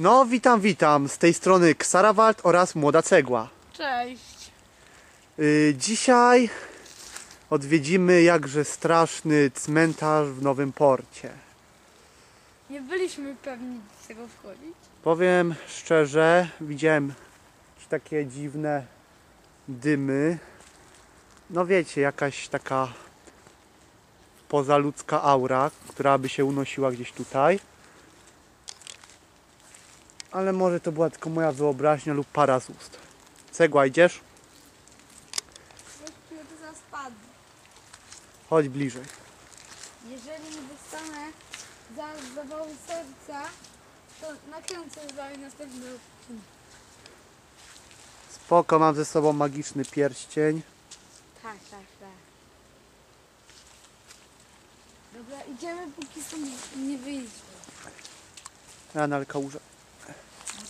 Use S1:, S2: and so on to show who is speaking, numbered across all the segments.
S1: No, witam, witam. Z tej strony Ksarawald oraz Młoda Cegła.
S2: Cześć.
S1: Yy, dzisiaj odwiedzimy jakże straszny cmentarz w Nowym Porcie.
S2: Nie byliśmy pewni z tego wchodzić.
S1: Powiem szczerze, widziałem takie dziwne dymy. No wiecie, jakaś taka pozaludzka aura, która by się unosiła gdzieś tutaj. Ale może to była tylko moja wyobraźnia lub para z ust. Cegła, idziesz? Chodź bliżej.
S2: Jeżeli nie dostanę zaraz zawału serca, to nakręcę dalej następny.
S1: Spoko, mam ze sobą magiczny pierścień.
S2: Tak, tak, tak. Dobra, idziemy póki stąd nie wyjdziemy.
S1: Ja na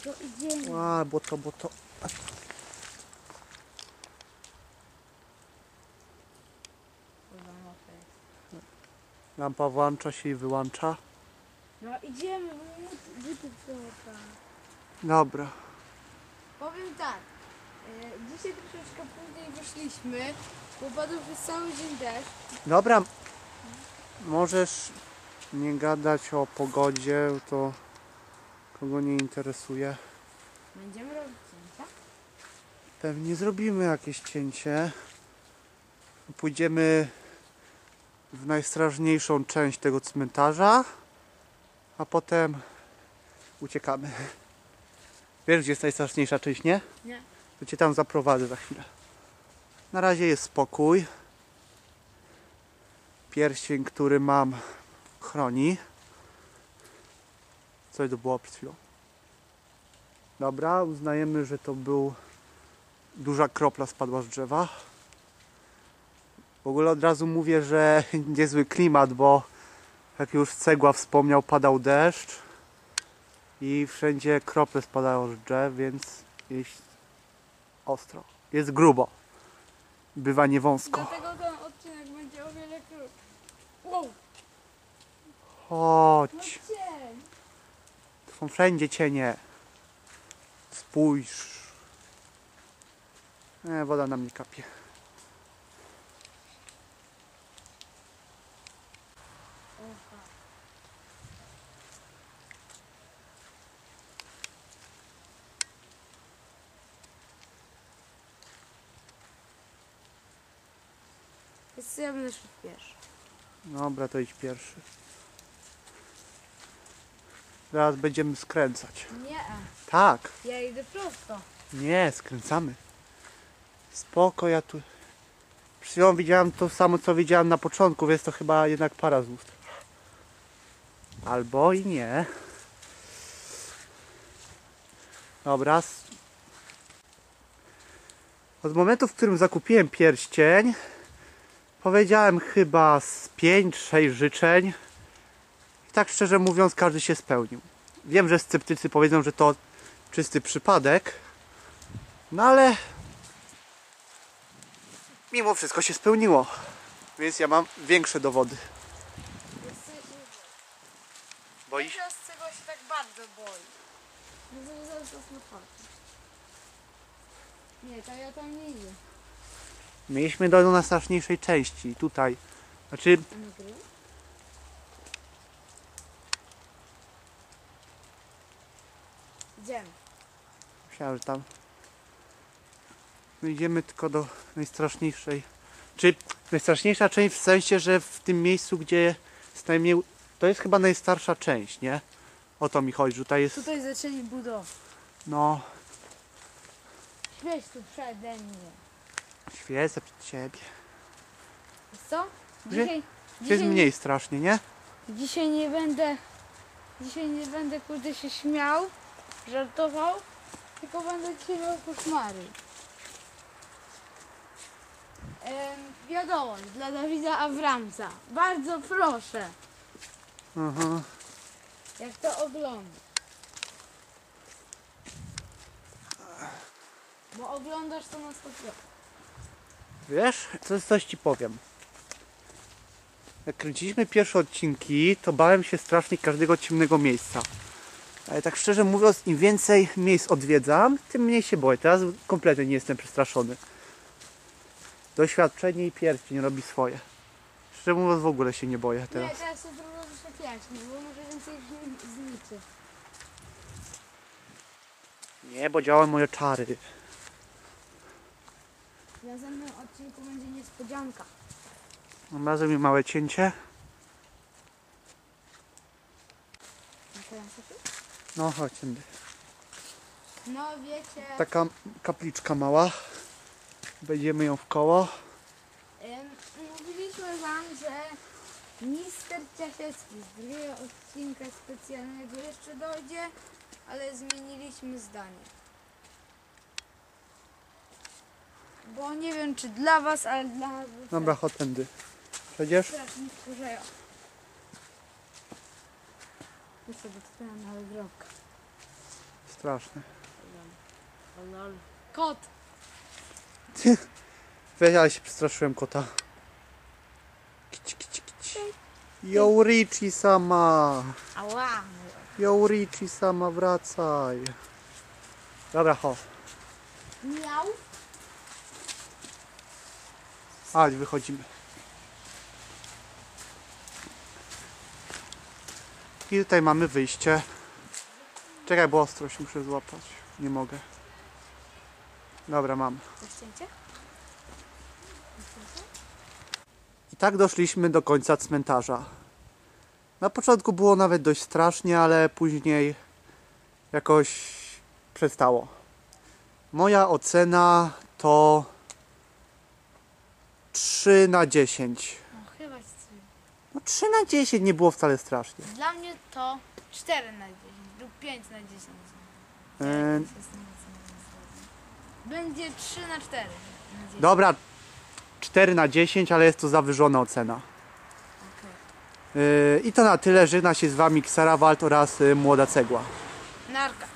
S2: to idziemy.
S1: A, bo to, bo to.
S2: Kurwa, mokre jest.
S1: Lampa włącza się i wyłącza.
S2: No idziemy, bo buty przełapane.
S1: Dobra.
S2: Powiem tak, e, dzisiaj troszeczkę później wyszliśmy, bo padł przez cały dzień deszcz.
S1: Dobra. Możesz nie gadać o pogodzie, to kogo nie interesuje.
S2: Będziemy robić cięcia?
S1: Pewnie zrobimy jakieś cięcie. Pójdziemy w najstrażniejszą część tego cmentarza, a potem uciekamy. Wiesz, gdzie jest najstraszniejsza część, nie?
S2: Nie.
S1: To cię tam zaprowadzę za chwilę. Na razie jest spokój. Pierścień, który mam, chroni. To było przed chwilą? Dobra, uznajemy, że to był duża kropla spadła z drzewa. W ogóle od razu mówię, że niezły klimat, bo jak już cegła wspomniał, padał deszcz i wszędzie krople spadają z drzew, więc jest ostro. Jest grubo. Bywa niewąsko.
S2: Dlatego ten odcinek będzie o wiele krótszy. Wow,
S1: Chodź.
S2: cień!
S1: Są wszędzie cienie. Spójrz. E, woda na mnie kapie.
S2: Jest ja będę szedł pierwszy.
S1: Dobra, to idź pierwszy. Zaraz będziemy skręcać.
S2: Nie,
S1: Tak.
S2: ja idę prosto.
S1: Nie, skręcamy. Spoko, ja tu... Przed chwilą widziałem to samo, co widziałem na początku, więc to chyba jednak para z ust. Albo i nie. Dobra. Od momentu, w którym zakupiłem pierścień, powiedziałem chyba z 5-6 życzeń. I tak szczerze mówiąc, każdy się spełnił. Wiem, że sceptycy powiedzą, że to czysty przypadek, no ale mimo wszystko się spełniło. Więc ja mam większe dowody. Boisz?
S2: Teraz czego się tak bardzo boi. No to zaraz. Nie, to ja tam nie idę.
S1: Mieliśmy do najstraszniejszej części. Tutaj. Znaczy,
S2: A nie gry? Idziemy.
S1: myślałem, że tam. My idziemy tylko do najstraszniejszej. Czy najstraszniejsza część w sensie, że w tym miejscu, gdzie jest najmniej. To jest chyba najstarsza część, nie? O to mi chodzi, że tutaj jest.
S2: Tutaj zaczęli budowę.
S1: No,
S2: Śmieć tu przede mnie.
S1: świecę przed ciebie.
S2: Wiesz co? Dzisiaj,
S1: Gdzie jest
S2: dzisiaj,
S1: mniej strasznie, nie?
S2: dzisiaj nie będę, dzisiaj nie będę kurde się śmiał, żartował, tylko będę dzisiaj miał koszmary. Em, wiadomość dla Dawida Abramsa. Bardzo proszę,
S1: Mhm.
S2: jak to oglądasz. Bo oglądasz to na 100%.
S1: Wiesz, coś, coś ci powiem. Jak kręciliśmy pierwsze odcinki, to bałem się strasznie każdego ciemnego miejsca. Ale tak szczerze mówiąc, im więcej miejsc odwiedzam, tym mniej się boję. Teraz kompletnie nie jestem przestraszony. Doświadczenie i pierścień robi swoje. Szczerze mówiąc, w ogóle się nie boję
S2: Nie,
S1: teraz.
S2: teraz to próbuję wyświetlaczki, bo może więcej zni- zniczy.
S1: Nie, bo działają moje czary.
S2: W następnym odcinku będzie niespodzianka.
S1: Mam razem mi małe cięcie.
S2: A teraz co tu?
S1: No, chodź tędy.
S2: No wiecie,
S1: Taka kapliczka mała. Będziemy ją w koło.
S2: em, mówiliśmy wam, że mister Ciasiecki z drugiego odcinka specjalnego jeszcze dojdzie, ale zmieniliśmy zdanie. Bo nie wiem czy dla was, ale dla
S1: Dobra, chodź tędy. Przejdziesz?
S2: strasznie wkurzają. Tu sobie na drogę.
S1: Straszne.
S2: Kot!
S1: Weź, ale się przestraszyłem kota. Kici, kici, kici. Yo, Richie sama.
S2: Ała!
S1: Yo, Richie sama, wracaj. Dobra, chodź.
S2: Miał?
S1: Chodź, wychodzimy. I tutaj mamy wyjście. Czekaj, bo ostrość muszę złapać. Nie mogę. Dobra, mam. I tak doszliśmy do końca cmentarza. Na początku było nawet dość strasznie, ale później jakoś przestało. Moja ocena to 3 na 10.
S2: No chyba z-
S1: No 3 na 10 nie było wcale strasznie.
S2: Dla mnie to 4 na 10 lub 5 na 10.
S1: Eee,
S2: Będzie 3 na 4.
S1: dobra, 4 na 10, ale jest to zawyżona ocena. Yy, I to na tyle. Żegna się z Wami Ksara Walt oraz yy, Młoda Cegła.
S2: Narka.